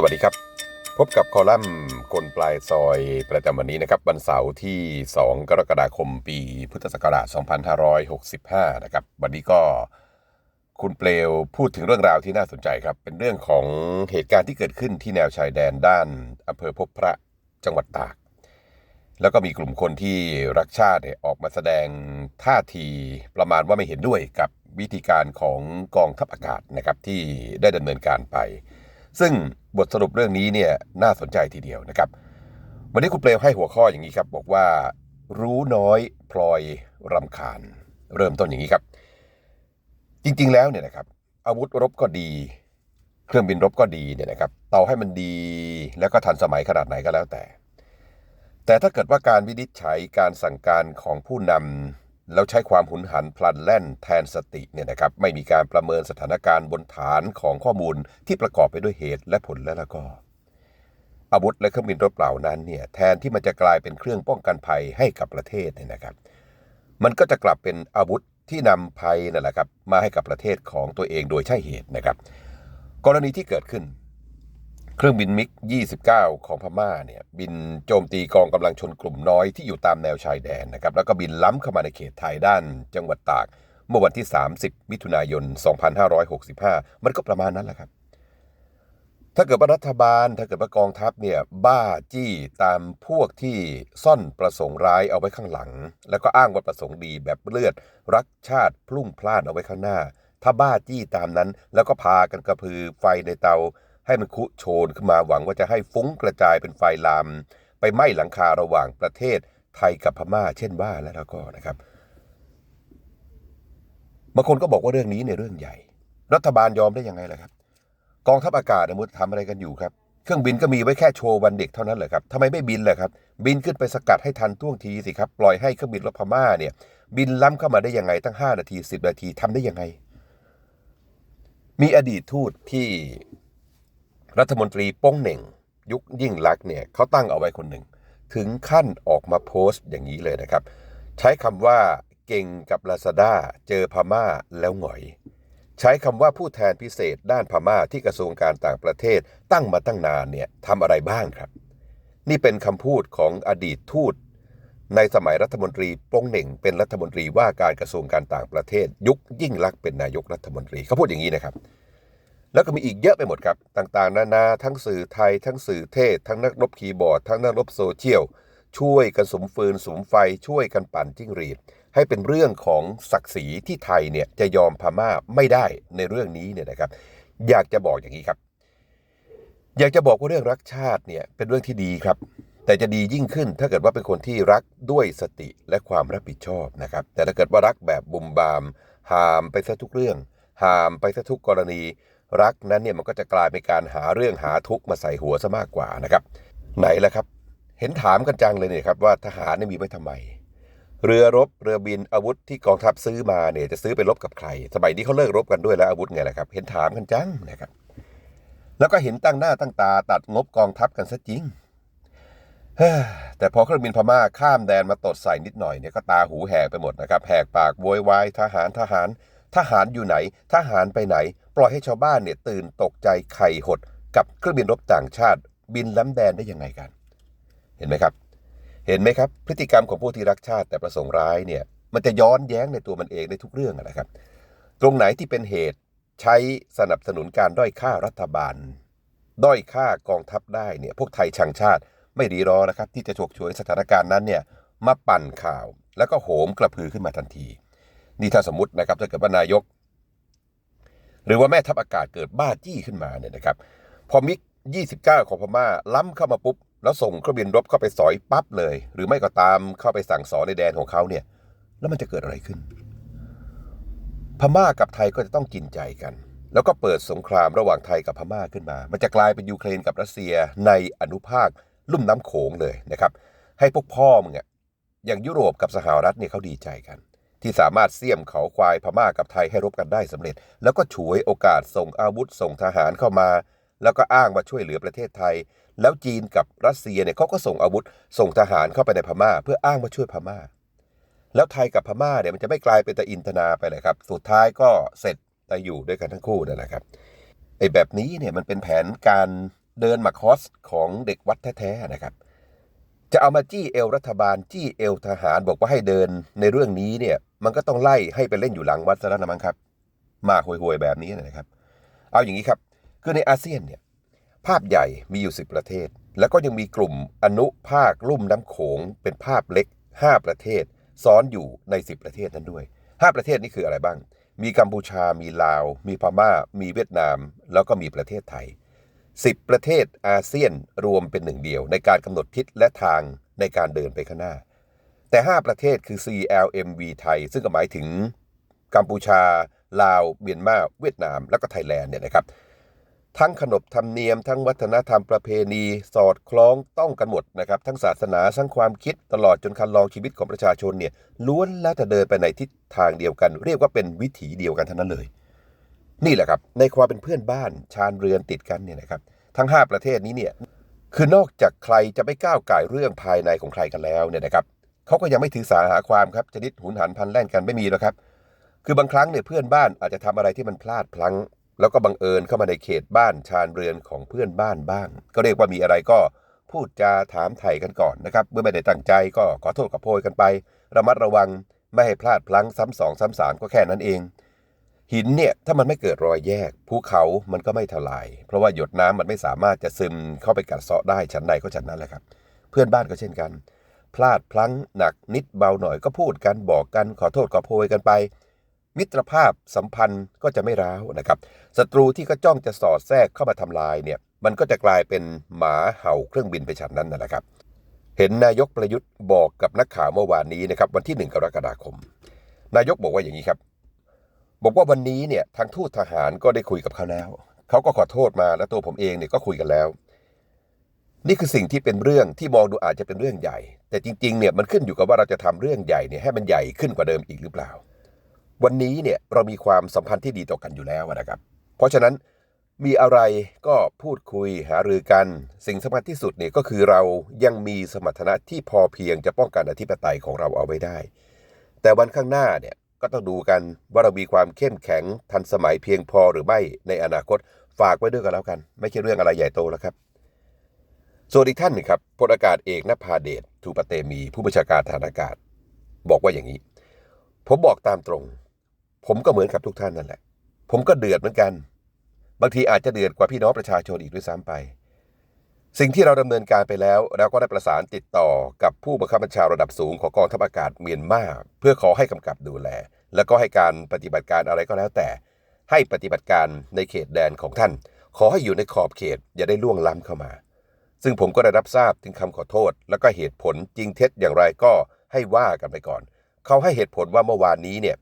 สวัสดีครับ พบกับคอลัมน์คนปลายซอยประจำวันนี้นะครับ วันเสาร์ที่ 2 กรกฎาคมปีพุทธศักราช 2565 นะครับ วันนี้ก็คุณเปลวพูดถึงเรื่องราวที่น่าสนใจครับ เป็นเรื่องของเหตุการณ์ที่เกิดขึ้นที่แนวชายแดนด้านอำเภอพบพระจังหวัดตาก แล้วก็มีกลุ่มคนที่รักชาติเนี่ยออกมาแสดงท่าทีประมาณว่าไม่เห็นด้วยกับวิธีการของกองทัพอากาศนะครับที่ได้ดำเนินการไป ซึ่งบทสรุปเรื่องนี้เนี่ยน่าสนใจทีเดียวนะครับ วันนี้คุณเปลวให้หัวข้ออย่างนี้ครับ บอกว่า รู้น้อยพลอยรำคาญ เริ่มต้นอย่างนี้ครับ จริงๆแล้วเนี่ยนะครับ อาวุธรบก็ดี เครื่องบินรบก็ดีเนี่ยนะครับเต่อให้มันดีแล้วก็ทันสมัยขนาดไหนก็แล้วแต่ แต่ถ้าเกิดว่าการวินิจฉัยการสั่งการของผู้นำ แล้วใช้ความหุนหันพลันแล่นแทนสติเนี่ยนะครับไม่มีการประเมินสถานการณ์บนฐานของข้อมูลที่ประกอบไปด้วยเหตุและผลแล้วก็อาวุธและเครื่องบินรบเหล่านั้นเนี่ยแทนที่มันจะกลายเป็นเครื่องป้องกันภัยให้กับประเทศเนี่ยนะครับ มันก็จะกลับเป็นอาวุธที่นำภัยนั่นแหละครับมาให้กับประเทศของตัวเองโดยใช่เหตุนะครับ กรณีที่เกิดขึ้น เครื่องบินมิก 29 ของพม่าเนี่ยบินโจมตีกองกำลังชนกลุ่มน้อยที่อยู่ตามแนวชายแดนนะครับแล้วก็บินล้ำเข้ามาในเขตไทยด้านจังหวัดตาก เมื่อวันที่ 30 มิถุนายน 2565 มันก็ประมาณนั้นแหละครับ ถ้าเกิดว่ารัฐบาล ถ้าเกิดว่ากองทัพเนี่ยบ้าจี้ตามพวกที่ซ่อนประสงค์ร้ายเอาไว้ข้างหลัง แล้วก็อ้างว่าประสงค์ดีแบบเลือด รักชาติพลุ่งพล่านเอาไว้ข้างหน้า ถ้าบ้าจี้ตามนั้น แล้วก็พากันกระพือไฟในเตา ให้มันคุโชนขึ้นมาหวังว่าจะให้ฟุ้งกระจายเป็นไฟลาม ไปไหม้หลังคาระหว่างประเทศไทยกับพม่า เช่นว่าแล้วก็นะครับบางคนก็บอกว่าเรื่องนี้ในยเรื่องใหญ่ รัฐบาลยอมได้ยังไงล่ะครับ กองทัพอากาศเนี่ยมุดทำอะไรกันอยู่ครับ เครื่องบินก็มีไว้แค่โชว์วันเด็กเท่านั้นเหรอครับทำไมไม่บินล่ะครับ บินขึ้นไปสกัดให้ทันท่วงทีสิครับ ปล่อยให้เครื่องบินรบพม่าเนี่ย บินล้ำเข้ามาได้ยังไงตั้ง 5 นาที 10 นาทีทำได้ยังไง มีอดีตทูตที่ รัฐมนตรีโป้งเหน่ง ยุคยิ่งลักษณ์เนี่ยเขาตั้งเอาไว้คนหนึ่ง ถึงขั้นออกมาโพสต์อย่างนี้เลยนะครับ ใช้คำว่าเก่งกับลาซาด้าเจอพม่าแล้วหงอย ใช้คำว่าผู้แทนพิเศษด้านพม่าที่กระทรวงการต่างประเทศตั้งมาตั้งนานเนี่ยทำอะไรบ้างครับ นี่เป็นคำพูดของอดีตทูตในสมัยรัฐมนตรีโป้งเหน่ง เป็นรัฐมนตรีว่าการกระทรวงการต่างประเทศ ยุคยิ่งลักษณ์เป็นนายกรัฐมนตรีเขาพูดอย่างนี้นะครับ แล้วก็มีอีกเยอะไปหมดครับ ต่างๆ นานาทั้งสื่อไทย ทั้งสื่อเทศ ทั้งนักรบคีย์บอร์ด ทั้งนักรบโซเชียล ช่วยกันสมฟืนสมไฟ ช่วยกันปั่นจิ้งรีด ให้เป็นเรื่องของศักดิ์ศรีที่ไทยเนี่ยจะยอมพม่าไม่ได้ในเรื่องนี้เนี่ยนะครับ อยากจะบอกอย่างนี้ครับ อยากจะบอกว่าเรื่องรักชาติเนี่ยเป็นเรื่องที่ดีครับ แต่จะดียิ่งขึ้นถ้าเกิดว่าเป็นคนที่รักด้วยสติและความรับผิดชอบนะครับ แต่ถ้าเกิดว่ารักแบบบุมบามหามไปซะทุกเรื่องหามไปซะทุกกรณี รักนั้นเนี่ยมันก็จะกลายเป็นการหาเรื่องหาทุกข์มาใส่หัวซะมากกว่านะครับ ไหนล่ะครับ เห็นถามกันจังเลยเนี่ยครับว่าทหารเนี่ยมีไว้ทำไม เรือรบเรือบินอาวุธที่กองทัพซื้อมาเนี่ยจะซื้อไปรบกับใคร สมัยนี้เขาเลิกรบกันด้วยแล้วอาวุธไงล่ะครับ เห็นถามกันจังนะครับ แล้วก็เห็นตั้งหน้าตั้งตาตัดงบกองทัพกันซะจริงแต่พอเครื่องบินพม่าข้ามแดนมาตดใส่นิดหน่อยเนี่ยก็ตาหูแหกไปหมดนะครับแหกปากโวยวายทหารทหาร ทหารอยู่ไหน ทหารไปไหน ปล่อยให้ชาวบ้านเนี่ยตื่นตกใจไข่หด กับเครื่องบินรบต่างชาติ บินล้ำแดนได้ยังไงกัน เห็นไหมครับ เห็นไหมครับ พฤติกรรมของผู้ที่รักชาติแต่ประสงค์ร้ายเนี่ยมันจะย้อนแย้งในตัวมันเองในทุกเรื่องนะครับ ตรงไหนที่เป็นเหตุใช้สนับสนุนการด้อยค่ารัฐบาล ด้อยค่ากองทัพได้เนี่ยพวกไทยชังชาติไม่รีรอนะครับ ที่จะฉกฉวยสถานการณ์นั้นเนี่ยมาปั่นข่าว แล้วก็โหมกระพือขึ้นมาทันที นี่ถ้าสมมตินะครับถ้าเกิดว่านายก หรือว่าแม่ทัพอากาศเกิดบ้าจี้ขึ้นมาเนี่ยนะครับ พอมิก 29 ของพม่าล้ำเข้ามาปุ๊บ แล้วส่งเครื่องบินรบเข้าไปสอยปั๊บเลย หรือไม่ก็ตามเข้าไปสั่งสอนในแดนของเขาเนี่ย แล้วมันจะเกิดอะไรขึ้น พม่ากับไทยก็จะต้องกินใจกัน แล้วก็เปิดสงครามระหว่างไทยกับพม่าขึ้นมา มันจะกลายเป็นยูเครนกับรัสเซียในอนุภาคลุ่มน้ำโขงเลยนะครับ ให้พวกพ่อมึงอะอย่างยุโรปกับสหรัฐเนี่ยเขาดีใจกัน ที่สามารถเสี่ยมเขาควายพม่ากับไทยให้รบกันได้สำเร็จ แล้วก็ฉวยโอกาสส่งอาวุธส่งทหารเข้ามา แล้วก็อ้างมาช่วยเหลือประเทศไทย แล้วจีนกับรัสเซียเนี่ยเขาก็ส่งอาวุธ ส่งทหารเข้าไปในพม่า เพื่ออ้างมาช่วยพม่า แล้วไทยกับพม่าเนี่ยมันจะไม่กลายเป็นตะอินทนาไปเลยครับ สุดท้ายก็เสร็จแต่อยู่ด้วยกันทั้งคู่นั่นแหละครับไอ้แบบนี้เนี่ยมันเป็นแผนการเดินมาคอสของเด็กวัดแท้ๆนะครับ จะเอามาจี้เอวรัฐบาลจี้เอวทหารบอกว่าให้เดินในเรื่องนี้เนี่ยมันก็ต้องไล่ให้ไปเล่นอยู่หลังวัดซะแล้วนะมั้งครับ มาห่วยๆแบบนี้นะครับ เอาอย่างนี้ครับ คือในอาเซียนเนี่ยภาพใหญ่มีอยู่ 10 ประเทศ แล้วก็ยังมีกลุ่มอนุภาคลุ่มน้ำโขง เป็นภาพเล็ก 5 ประเทศ ซ้อนอยู่ใน 10 ประเทศนั้นด้วย 5 ประเทศนี้คืออะไรบ้าง มีกัมพูชา มีลาว มีพม่า มีเวียดนาม แล้วก็มีประเทศไทย 10 ประเทศอาเซียนรวมเป็นหนึ่งเดียว ในการกำหนดทิศและทางในการเดินไปข้างหน้า แต่ 5 ประเทศคือ CLMV ไทย ซึ่งก็หมายถึงกัมพูชา ลาว เมียนมา เวียดนาม แล้วก็ไทยแลนด์เนี่ยนะครับ ทั้งขนบธรรมเนียม ทั้งวัฒนธรรมประเพณี สอดคล้องต้องกันหมดนะครับ ทั้งศาสนา ทั้งความคิด ตลอดจนคันลองชีวิตของประชาชนเนี่ย ล้วนแล้วแต่เดินไปในทิศทางเดียวกัน เรียกว่าเป็นวิถีเดียวกันทั้งนั้นเลย นี่แหละครับ ในความเป็นเพื่อนบ้านชานเรือนติดกันเนี่ยนะครับ ทั้ง 5 ประเทศนี้เนี่ยคือนอกจากใครจะไม่ก้าวไก่เรื่องภายในของใครกันแล้วเนี่ยนะครับเขาก็ยังไม่ถือสาหาความครับชนิดหุนหันพันแล่นกันไม่มีหรอกครับ คือบางครั้งเนี่ยเพื่อนบ้านอาจจะทำอะไรที่มันพลาดพลั้ง แล้วก็บังเอิญเข้ามาในเขตบ้านชานเรือนของเพื่อนบ้านบ้าง ก็เรียกว่ามีอะไรก็พูดจาถามไถ่กันก่อนนะครับเมื่อไม่ได้ตั้งใจก็ขอโทษขอโพยกันไป ระมัดระวังไม่ให้พลาดพลั้งซ้ำสองซ้ำสามก็แค่นั้นเอง หินเนี่ยถ้ามันไม่เกิดรอยแยกภูเขามันก็ไม่ทลาย เพราะว่าหยดน้ำมันไม่สามารถจะซึมเข้าไปกัดเซาะได้ชั้นใดก็ชั้นนั้นแหละครับ เพื่อนบ้านก็เช่นกัน พลาดพลั้งหนักนิดเบาหน่อยก็พูดกันบอกกันขอโทษขอโพยกันไป มิตรภาพสัมพันธ์ก็จะไม่ร้าวนะครับศัตรูที่ก็จ้องจะสอดแทรกเข้ามาทำลายเนี่ยมันก็จะกลายเป็นหมาเห่าเครื่องบินไปฉันนั้นนั่นแหละครับ เห็นนายกประยุทธ์บอกกับนักข่าวเมื่อวานนี้นะครับวันที่หนึ่งกรกฎาคม นายกบอกว่าอย่างนี้ครับ บอกว่าวันนี้เนี่ยทางทูตทหารก็ได้คุยกับเขาแล้ว เขาก็ขอโทษมาแล้วตัวผมเองเนี่ยก็คุยกันแล้ว นี่คือสิ่งที่เป็นเรื่องที่มองดูอาจจะเป็นเรื่องใหญ่ แต่จริงๆเนี่ยมันขึ้นอยู่กับว่าเราจะทำเรื่องใหญ่เนี่ยให้มันใหญ่ขึ้นกว่าเดิมอีกหรือเปล่า วันนี้เนี่ยเรามีความสัมพันธ์ที่ดีต่อกันอยู่แล้วนะครับ เพราะฉะนั้นมีอะไรก็พูดคุยหารือกัน สิ่งสำคัญที่สุดเนี่ยก็คือเรายังมีสมรรถนะที่พอเพียงจะป้องกันอธิปไตยของเราเอาไว้ได้ แต่วันข้างหน้าเนี่ย ก็ต้องดูกันว่าเรามีความเข้มแข็งทันสมัยเพียงพอหรือไม่ในอนาคตฝากไว้ด้วยกันแล้วกัน ไม่ใช่เรื่องอะไรใหญ่โตแล้วครับ ส่วนอีกท่านหนึ่งครับพลอากาศเอกนภาเดชทูปเตมีผู้บัญชาการทารอากาศ บอกว่าอย่างนี้ ผมบอกตามตรง ผมก็เหมือนกับทุกท่านนั่นแหละ ผมก็เดือดเหมือนกัน บางทีอาจจะเดือดกว่าพี่น้องประชาชนอีกด้วยซ้ำไป สิ่งที่เราดำเนินการไปแล้วเราก็ได้ประสานติดต่อกับผู้บังคับบัญชาระดับสูงของกองทัพอากาศเมียนมาเพื่อขอให้กำกับดูแล แล้วก็ให้การปฏิบัติการอะไรก็แล้วแต่ ให้ปฏิบัติการในเขตแดนของท่าน ขอให้อยู่ในขอบเขตอย่าได้ล่วงล้ำเข้ามา ซึ่งผมก็ได้รับทราบถึงคำขอโทษ แล้วก็เหตุผลจริงเท็จอย่างไรก็ให้ว่ากันไปก่อน เขาให้เหตุผลว่าเมื่อวานนี้เนี่ย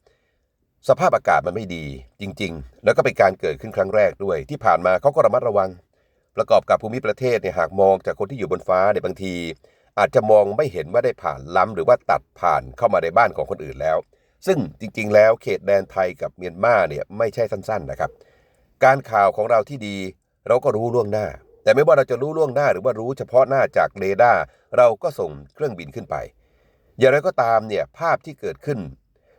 สภาพอากาศมันไม่ดีจริง ๆ แล้วก็เป็นการเกิดขึ้นครั้งแรกด้วย ที่ผ่านมาเขาก็ระมัดระวัง ประกอบกับภูมิประเทศเนี่ยหากมองจากคนที่อยู่บนฟ้าเนี่ยบางที อาจจะมองไม่เห็นว่าได้ผ่านล้ำหรือว่าตัดผ่านเข้ามาในบ้านของคนอื่นแล้ว ซึ่งจริง ๆ แล้วเขตแดนไทยกับเมียนมาเนี่ยไม่ใช่สั้น ๆ นะครับ การข่าวของเราที่ดี เราก็รู้ล่วงหน้า แต่ไม่ว่าเราจะรู้ล่วงหน้าหรือว่ารู้เฉพาะหน้าจากเรดาร์เราก็ส่งเครื่องบินขึ้นไป อย่างไรก็ตามเนี่ยภาพที่เกิดขึ้น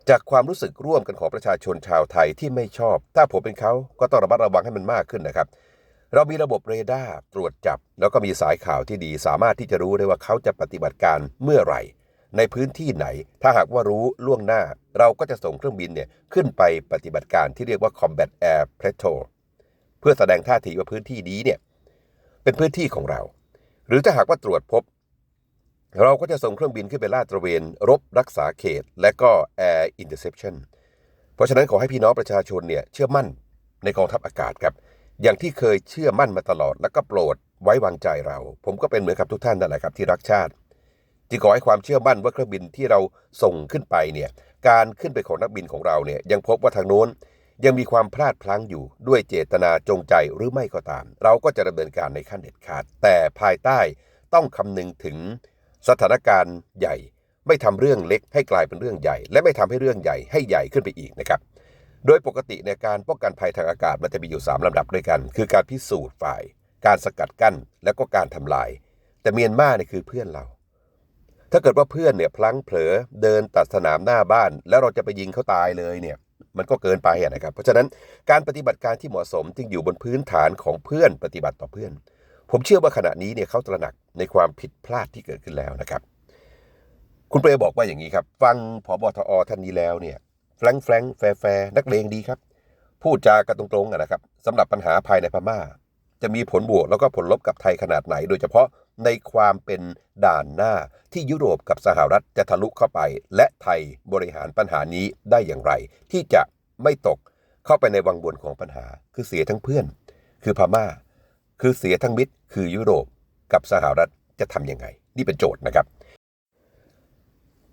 จากความรู้สึกร่วมกันของประชาชนชาวไทยที่ไม่ชอบ ถ้าผมเป็นเขาก็ต้องระมัดระวังให้มันมากขึ้นนะครับ เรามีระบบเรดาร์ตรวจจับ แล้วก็มีสายข่าวที่ดีสามารถที่จะรู้ได้ว่าเขาจะปฏิบัติการเมื่อไหร่ ในพื้นที่ไหน ถ้าหากว่ารู้ล่วงหน้า เราก็จะส่งเครื่องบินเนี่ยขึ้นไปปฏิบัติการที่เรียกว่า combat air patrol เพื่อแสดงท่าทีว่าพื้นที่นี้เนี่ยเป็นพื้นที่ของเรา หรือถ้าหากว่าตรวจพบ เราก็จะส่งเครื่องบินขึ้นไปลาดตระเวน รบรักษาเขต และก็ air interception เพราะฉะนั้นขอให้พี่น้องประชาชนเนี่ยเชื่อมั่นในกองทัพอากาศครับ อย่างที่เคยเชื่อมั่นมาตลอด แล้วก็โปรดไว้วางใจเรา ผมก็เป็นเหมือนกับทุกท่านนั่นแหละครับที่รักชาติจึงขอให้ความเชื่อมั่นว่าเครื่องบินที่เราส่งขึ้นไปเนี่ยการขึ้นไปของนักบินของเราเนี่ยยังพบว่าทางโน้นยังมีความพลาดพลั้งอยู่ด้วยเจตนาจงใจหรือไม่ก็ตาม เราก็จะดำเนินการในขั้นเด็ดขาด แต่ภายใต้ต้องคำนึงถึงสถานการณ์ใหญ่ ไม่ทำเรื่องเล็กให้กลายเป็นเรื่องใหญ่ และไม่ทำให้เรื่องใหญ่ให้ใหญ่ขึ้นไปอีกนะครับ โดยปกติในการป้องกันภัยทางอากาศมันจะมีอยู่ 3ลำดับด้วยกัน คือการพิสูจน์ฝ่าย การสกัดกั้นแล้วก็การทำลาย แต่เมียนมาเนี่ยคือเพื่อนเรา ถ้าเกิดว่าเพื่อนเนี่ยพลั้งเผลอเดินตัดสนามหน้าบ้าน แล้วเราจะไปยิงเขาตายเลยเนี่ยมันก็เกินไปนะครับ เพราะฉะนั้นการปฏิบัติการที่เหมาะสมจึงอยู่บนพื้นฐานของเพื่อนปฏิบัติต่อเพื่อน ผมเชื่อว่าขณะนี้เนี่ยเขาตระหนักในความผิดพลาดที่เกิดขึ้นแล้วนะครับ คุณเปรย์บอกว่าอย่างนี้ครับ ฟังผบทอท่านนี้แล้วเนี่ย แฟงแฟงแฟร์แฟร์นักเลงดีครับ พูดจากันตรงๆนะครับสำหรับปัญหาภายในพม่า จะมีผลบวกแล้วก็ผลลบกับไทยขนาดไหน โดยเฉพาะในความเป็นด่านหน้าที่ยุโรปกับสหรัฐจะทะลุเข้าไป และไทยบริหารปัญหานี้ได้อย่างไร ที่จะไม่ตกเข้าไปในวังวนของปัญหา คือเสียทั้งเพื่อน คือพม่า คือเสียทั้งมิตร คือยุโรปกับสหรัฐจะทำยังไง นี่เป็นโจทย์นะครับ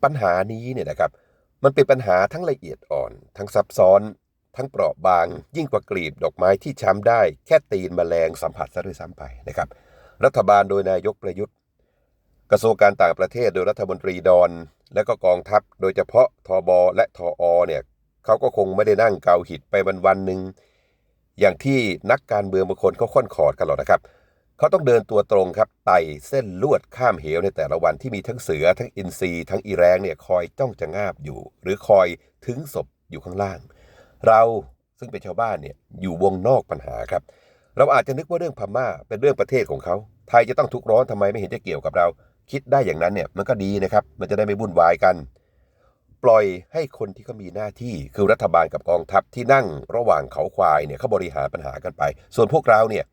ปัญหานี้เนี่ยนะครับ มันเป็นปัญหาทั้งละเอียดอ่อน ทั้งซับซ้อน ทั้งเปราะบาง ยิ่งกว่ากลีบดอกไม้ที่ช้ำได้ แค่ตีนแมลงสัมผัสซะด้วยซ้ำไปนะครับ รัฐบาลโดยนายกประยุทธ์ กระทรวงการต่างประเทศโดยรัฐมนตรีดอน และก็กองทัพ โดยเฉพาะทบและทออเนี่ยเขาก็คงไม่ได้นั่งเกาหิดไปวันวันหนึ่งอย่างที่นักการเมืองบางคนเขาค่อนขอดกันหรอกนะครับ เขาต้องเดินตัวตรงครับไต่เส้นลวดข้ามเหวในแต่ละวันที่มีทั้งเสือทั้งอินทรีทั้งอีแรงเนี่ยคอยจ้องจะงาบอยู่ หรือคอยถึงศพอยู่ข้างล่าง เราซึ่งเป็นชาวบ้านเนี่ยอยู่วงนอกปัญหาครับ เราอาจจะนึกว่าเรื่องพม่าเป็นเรื่องประเทศของเขาไทยจะต้องทุกร้อนทำไมไม่เห็นจะเกี่ยวกับเรา คิดได้อย่างนั้นเนี่ยมันก็ดีนะครับ มันจะได้ไม่วุ่นวายกัน ปล่อยให้คนที่เขามีหน้าที่คือรัฐบาลกับกองทัพที่นั่งระหว่างเขาควายเนี่ยเขาบริหารปัญหากันไป ส่วนพวกเราเนี่ย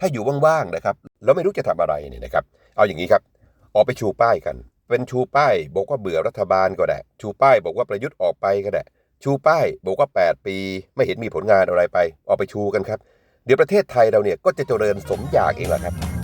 ถ้าอยู่ว่างๆนะครับแล้วไม่รู้จะทำอะไรเนี่ยนะครับ เอาอย่างนี้ครับ ออกไปชูป้ายกัน เป็นชูป้ายบอกว่าเบื่อรัฐบาลก็ได้ ชูป้ายบอกว่าประยุทธ์ออกไปก็ได้ ชูป้ายบอกว่า 8 ปี ไม่เห็นมีผลงานอะไรไป ออกไปชูกันครับ เดี๋ยวประเทศไทยเราเนี่ยก็จะเจริญสมอยากเองแหละครับ